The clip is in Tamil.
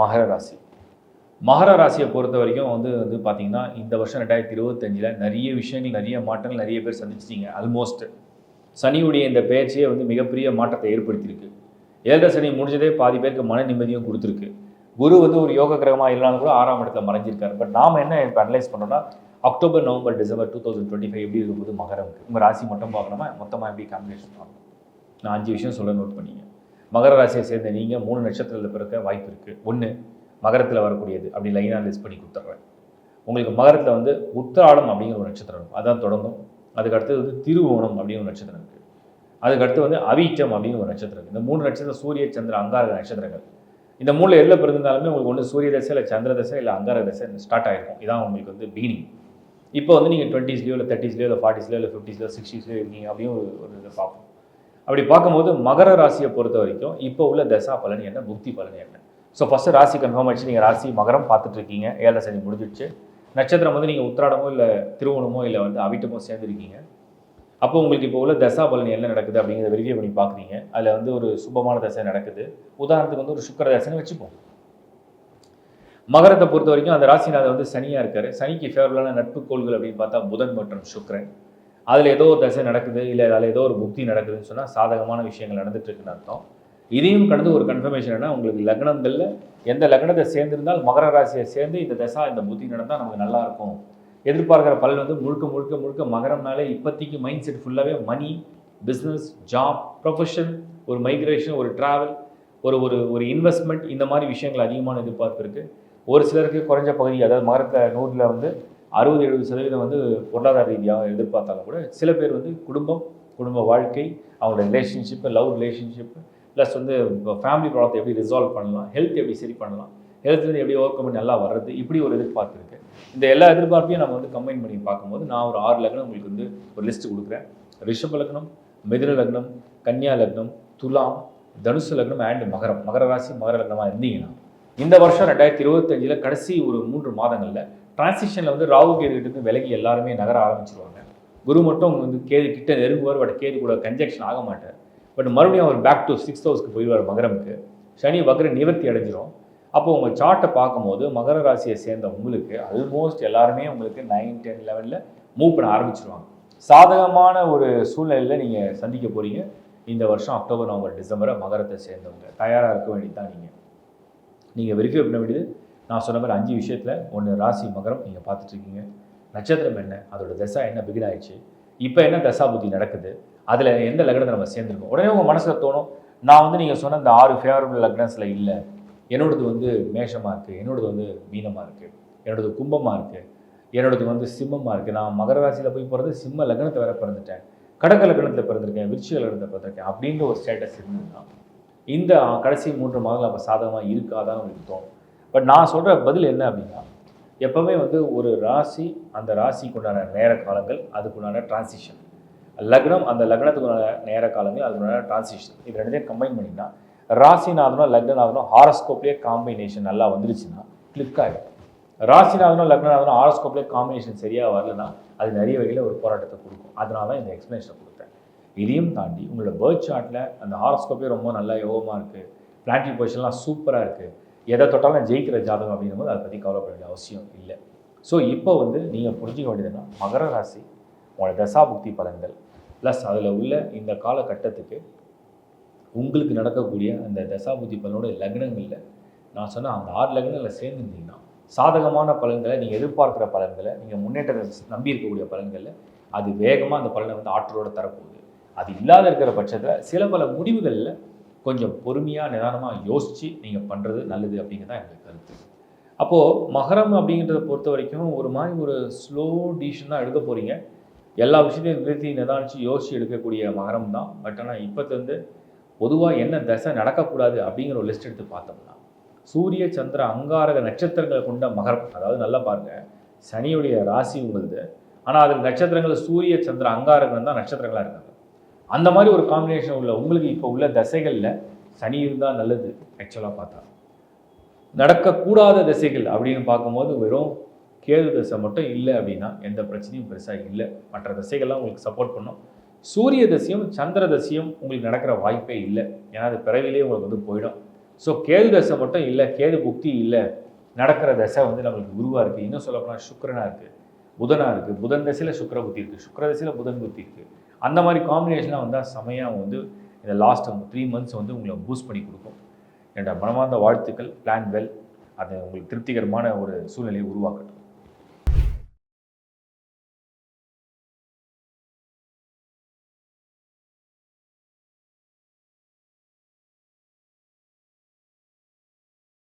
மகர ராசி. மகர ராசியை பொறுத்த வரைக்கும் வந்து வந்து பார்த்தீங்கன்னா இந்த வருஷம் ரெண்டாயிரத்தி இருபத்தஞ்சில் நிறைய விஷயங்கள் நிறைய மாற்றங்கள் நிறைய பேர் சந்திச்சிட்டீங்க ஆல்மோஸ்ட் சனியுடைய இந்த பேச்சையே வந்து மிகப்பெரிய மாற்றத்தை ஏற்படுத்தியிருக்கு. ஏழரை சனி முடிஞ்சதே பாதி பேருக்கு மன நிம்மதியும் கொடுத்துருக்கு. குரு வந்து ஒரு யோக கிரகமாக இல்லைனாலும் கூட ஆறாம் இடத்துல மறைஞ்சிருக்காரு. பட் நாம் என்ன இப்போ அனலைஸ் பண்ணோம்னா October November December two thousand twenty five எப்படி இருக்கும்போது மகரம் உங்கள் ராசி மட்டும் பார்க்கணுமா? மொத்தமாக எப்படி காம்பினேஷன் பார்க்கணும்? நான் அஞ்சு விஷயம் சொல்ல நோட் பண்ணிங்க. மகர ராசியை சேர்ந்த நீங்கள் மூணு நட்சத்திரத்தில் பிறக்க வாய்ப்பு இருக்குது ஒன்று மகரத்தில் வரக்கூடியது அப்படி லைனாக லிஸ்ட் பண்ணி கொடுத்துட்றேன் உங்களுக்கு மகரத்தில் வந்து உத்திராடம் அப்படிங்கிற ஒரு நட்சத்திரம் அதான் தொடங்கும். அதுக்கடுத்தது வந்து திருவோணம் அப்படின்னு ஒரு நட்சத்திரம் இருக்குது அதுக்கு அடுத்து வந்து அவீச்சம் அப்படின்னு ஒரு நட்சத்திரம் இருக்குது இந்த மூணு நட்சத்திரம் சூரிய சந்திர அங்காரக நட்சத்திரங்கள். இந்த மூணில் எதில் பிறந்தாலுமே உங்களுக்கு ஒன்று சூரிய தசை இல்லை சந்திர தசை இல்லை அங்காரக தசை ஸ்டார்ட் ஆகிருக்கும் இதான் உங்களுக்கு வந்து பீனிங் இப்போ வந்து நீங்கள் டுவெண்ட்டிஸ்லேயோ இல்லை தேர்ட்டிஸ்லேயோ இல்லை ஃபார்ட்டிஸ்லேயோ இல்லை ஃபிஃப்டிஸ்லையோ சிக்ஸ்டீஸ்லையோ இருக்கீங்க அப்படின்னு ஒரு ஒரு இதை பார்ப்போம். அப்படி பார்க்கும்போது மகர ராசியை பொறுத்த வரைக்கும் இப்போ உள்ள தசா பலன் என்ன? புக்தி பலன் என்ன? ஸோ ஃபஸ்ட்டு ராசி கன்ஃபார்ம் ஆச்சு நீங்கள் ராசி மகரம் பார்த்துட்டு இருக்கீங்க ஏழரை சனி முடிஞ்சிடுச்சு. நட்சத்திரம் வந்து நீங்கள் உத்திராடமோ இல்லை திருவோணமோ இல்லை வந்து அவிட்டமோ சேர்ந்துருக்கீங்க. அப்போ உங்களுக்கு இப்போ உள்ள தசா பலன் என்ன நடக்குது அப்படிங்கிறத வெரிஃபை பண்ணி பார்க்குறீங்க. அதில் வந்து ஒரு சுபமான தசை நடக்குது. உதாரணத்துக்கு வந்து ஒரு சுக்கர தசைன்னு வச்சுப்போம். மகரத்தை பொறுத்த வரைக்கும் அந்த ராசிநாதர் வந்து சனியாக இருக்கார். சனிக்கு ஃபேவரபுளான நட்பு கோள்கள் அப்படின்னு பார்த்தா புதன் மற்றும் சுக்ரன் அதில் ஏதோ ஒரு தசை நடக்குது இல்லை அதில் ஏதோ ஒரு புக்தி நடக்குதுன்னு சொன்னால் சாதகமான விஷயங்கள் நடந்துட்டு இருக்குன்னு அர்த்தம். இதையும் கடந்து ஒரு கன்ஃபர்மேஷன் என்ன உங்களுக்கு லக்னங்களில் எந்த லக்னத்தை சேர்ந்திருந்தால் மகர ராசியை சேர்ந்து இந்த தசா இந்த புத்தி நடந்தால் நமக்கு நல்லா இருக்கும். எதிர்பார்க்குற பலன் வந்து முழுக்க முழுக்க முழுக்க மகரம்னாலே இப்போதைக்கு மைண்ட் செட் ஃபுல்லாகவே மணி பிஸ்னஸ் ஜாப் ப்ரொஃபஷன் ஒரு மைக்ரேஷன் ஒரு ட்ராவல் ஒரு ஒரு ஒரு இன்வெஸ்ட்மெண்ட் இந்த மாதிரி விஷயங்கள் அதிகமான எதிர்பார்ப்பு இருக்குது ஒரு சிலருக்கு குறைஞ்ச பகுதி அதாவது மகரத்தில் நூறில் வந்து அறுபது எழுபது சதவீதம் வந்து பொருளாதார ரீதியாக எதிர்பார்த்தாலும் கூட சில பேர் வந்து குடும்பம் குடும்ப வாழ்க்கை அவங்களோட ரிலேஷன்ஷிப்பு லவ் ரிலேஷன்ஷிப்பு ப்ளஸ் வந்து ஃபேமிலி ப்ராப்ளத்தை எப்படி ரிசால்வ் பண்ணலாம் ஹெல்த் எப்படி சரி பண்ணலாம் ஹெல்த்லேருந்து எப்படி ஓவர் பண்ணி நல்லா வர்றது இப்படி ஒரு எதிர்பார்ப்பு இருக்குது இந்த எல்லா எதிர்பார்ப்பையும் நம்ம வந்து கம்பைன் பண்ணி பார்க்கும்போது நான் ஒரு ஆறு லக்னம் உங்களுக்கு வந்து ஒரு லிஸ்ட் கொடுக்குறேன். ரிஷப லக்னம் மிதுன லக்னம் கன்னியா லக்னம் துலாம் தனுசு லக்னம் அண்ட் மகரம். மகர ராசி மகர லக்னமாக இருந்தீங்கன்னா இந்த வருஷம் ரெண்டாயிரத்தி இருபத்தஞ்சில் கடைசி ஒரு மூன்று மாதங்களில் டிரான்சிஷனில் வந்து ராகு கேதுகிட்டேருந்து விலகி எல்லாருமே நகர ஆரம்பிச்சிருவாங்க. குரு மட்டும் வந்து கேது கிட்ட நெருங்குவார் பட் கேது கூட கன்ஜெக்ஷன் ஆக மாட்டார். பட் மறுபடியும் அவர் பேக் டு சிக்ஸ் ஹவுஸ்க்கு போயிடுவார் மகரமுக்கு. சனி வக்ர நிவர்த்தி அடைஞ்சிரும். அப்போ உங்கள் சார்ட்டை பார்க்கும்போது மகர ராசியை சேர்ந்த உங்களுக்கு ஆல்மோஸ்ட் எல்லாருமே உங்களுக்கு நைன் டென் லெவனில் மூவ் பண்ண ஆரம்பிச்சிருவாங்க. சாதகமான ஒரு சூழ்நிலையில் நீங்கள் சந்திக்க போகிறீங்க இந்த வருஷம் அக்டோபர் நவம்பர் டிசம்பரை மகரத்தை சேர்ந்தவங்க. தயாராக இருக்க வேண்டியது தான் நீங்கள் நீங்கள் வெரிஃபை பண்ண வேண்டியது நான் சொன்ன மாதிரி அஞ்சு விஷயத்தில் ஒன்று ராசி மகரம் நீங்கள் பார்த்துட்ருக்கீங்க நட்சத்திரம் என்ன? அதோட தசா என்ன? பிகின் ஆயிடுச்சு. இப்போ என்ன தசா புத்தி நடக்குது? அதில் எந்த லக்னத்தை நம்ம சேர்ந்துருக்கோம்? உடனே உங்கள் மனசில் தோணும் நான் வந்து நீங்கள் சொன்ன இந்த ஆறு ஃபேவரபிள் லக்னஸில் இல்லை. என்னோடது வந்து மேஷமாக இருக்குது என்னோடது வந்து மீனமாக இருக்குது என்னோடது கும்பமாக இருக்குது என்னோடது வந்து சிம்மமாக இருக்குது நான் மகர ராசியில் போய் பிறந்து சிம்ம லக்னத்தை வேற பிறந்துட்டேன். கடக லக்னத்தில் பிறந்திருக்கேன் விருச்சிக லக்னத்தை பிறந்திருக்கேன் அப்படின்ற ஒரு ஸ்டேட்டஸ் இருந்ததுன்னா இந்த கடைசி மூன்று மாதங்கள் அப்போ சாதகமாக இருக்காதான் உங்களுக்கு தோணும். பட் நான் சொல்கிற பதில் என்ன அப்படின்னா எப்போவுமே வந்து ஒரு ராசி அந்த ராசிக்குண்டான நேர காலங்கள் அதுக்குண்டான டிரான்சிஷன் லக்னம் அந்த லக்னத்துக்குண்டான நேர காலங்கள் அதுக்குண்டான டிரான்சிஷன் இது ரெண்டுத்தையும் கம்பைன் பண்ணிங்கன்னா ராசிநாதனும் லக்னநாதனும் ஹாரஸ்கோப்லேயே காம்பினேஷன் நல்லா வந்துருச்சுன்னா கிளிக் ஆகிடும் ராசிநாதனும் லக்னநாதனும் ஹாரஸ்கோப்லேயே காம்பினேஷன் சரியாக வரலன்னா அது நிறைய வகையில் ஒரு போராட்டத்தை கொடுக்கும். அதனால தான் இந்த எக்ஸ்பிளேஷனை கொடுத்தேன். இதையும் தாண்டி உங்களோட பேர்த் சார்ட்டில் அந்த ஹாரஸ்கோப்பே ரொம்ப நல்லா யோகமாக இருக்குது பிளான்டி பொசிஷன்லாம் சூப்பராக இருக்குது எதை தொட்டாலும் ஜெயிக்கிற ஜாதகம் அப்படிங்கும்போது அதை பற்றி கவலைப்பட வேண்டிய அவசியம் இல்லை. ஸோ இப்போ வந்து நீங்கள் புரிஞ்சிக்க வேண்டியதுன்னா மகர ராசி உங்களோட தசாபுக்தி பலன்கள் ப்ளஸ் அதில் உள்ள இந்த காலகட்டத்துக்கு உங்களுக்கு நடக்கக்கூடிய அந்த தசாபுத்தி பலனோட லக்னங்களில் நான் சொன்ன அந்த ஆறு லக்னங்களில் சேர்ந்துருந்தீங்கன்னா சாதகமான பலன்களை நீங்கள் எதிர்பார்க்குற பலன்களை நீங்கள் முன்னேற்றத்தை நம்பி இருக்கக்கூடிய பலன்களில் அது வேகமாக அந்த பலனை வந்து ஆற்றலோடு தரப்போகுது. அது இல்லாத இருக்கிற பட்சத்தில் சில பல முடிவுகளில் கொஞ்சம் பொறுமையாக நிதானமாக யோசித்து நீங்கள் பண்ணுறது நல்லது அப்படிங்கிறது தான் கருத்து. அப்போது மகரம் அப்படிங்கிறத பொறுத்த வரைக்கும் ஒரு மாதிரி ஒரு ஸ்லோ டிசிஷன் தான் எடுக்க போகிறீங்க எல்லா விஷயத்தையும் நிறுத்தி நிதானிச்சு யோசித்து எடுக்கக்கூடிய மகரம் தான். பட் ஆனால் இப்போத்துலேருந்து பொதுவாக என்ன தசை நடக்கக்கூடாது அப்படிங்கிற ஒரு லிஸ்ட் எடுத்து பார்த்தோம்னா சூரிய சந்திர அங்காரக நட்சத்திரங்களை கொண்ட மகரம் அதாவது நல்லா பாருங்க சனியுடைய ராசி உங்களுது. ஆனால் அதில் நட்சத்திரங்கள் சூரிய சந்திர அங்காரகம் தான் நட்சத்திரங்களாக இருக்காங்க. அந்த மாதிரி ஒரு காம்பினேஷன் உள்ள உங்களுக்கு இப்போ உள்ள தசைகளில் சனி இருந்தால் நல்லது ஆக்சுவலாக பார்த்தா. நடக்கக்கூடாத திசைகள் அப்படின்னு பார்க்கும்போது வெறும் கேது தசை மட்டும் இல்லை அப்படின்னா எந்த பிரச்சனையும் பெருசாக இல்லை. மற்ற திசைகள்லாம் உங்களுக்கு சப்போர்ட் பண்ணும். சூரிய தசையும் சந்திர தசையும் உங்களுக்கு நடக்கிற வாய்ப்பே இல்லை. ஏன்னா அது பிறவிலே உங்களுக்கு வந்து போயிடும். ஸோ கேது தசை மட்டும் இல்லை கேது புக்தி இல்லை. நடக்கிற தசை வந்து நம்மளுக்கு குருவாக இருக்குது இன்னும் சொல்லப்போனால் சுக்கரனாக இருக்குது புதனாக இருக்குது புதன் தசையில் சுக்கர புத்தி இருக்குது சுக்கர தசையில் புதன் புத்தி இருக்குது அந்த மாதிரி காம்பினேஷனாக வந்தால் செமையாக வந்து இந்த லாஸ்ட் த்ரீ மந்த்ஸ் வந்து உங்களை பூஸ்ட் பண்ணி கொடுக்கும். என்னோட மனமார்ந்த வாழ்த்துக்கள். பிளான் வெல் அது உங்களுக்கு திருப்திகரமான ஒரு சூழ்நிலையை உருவாக்கட்டும்.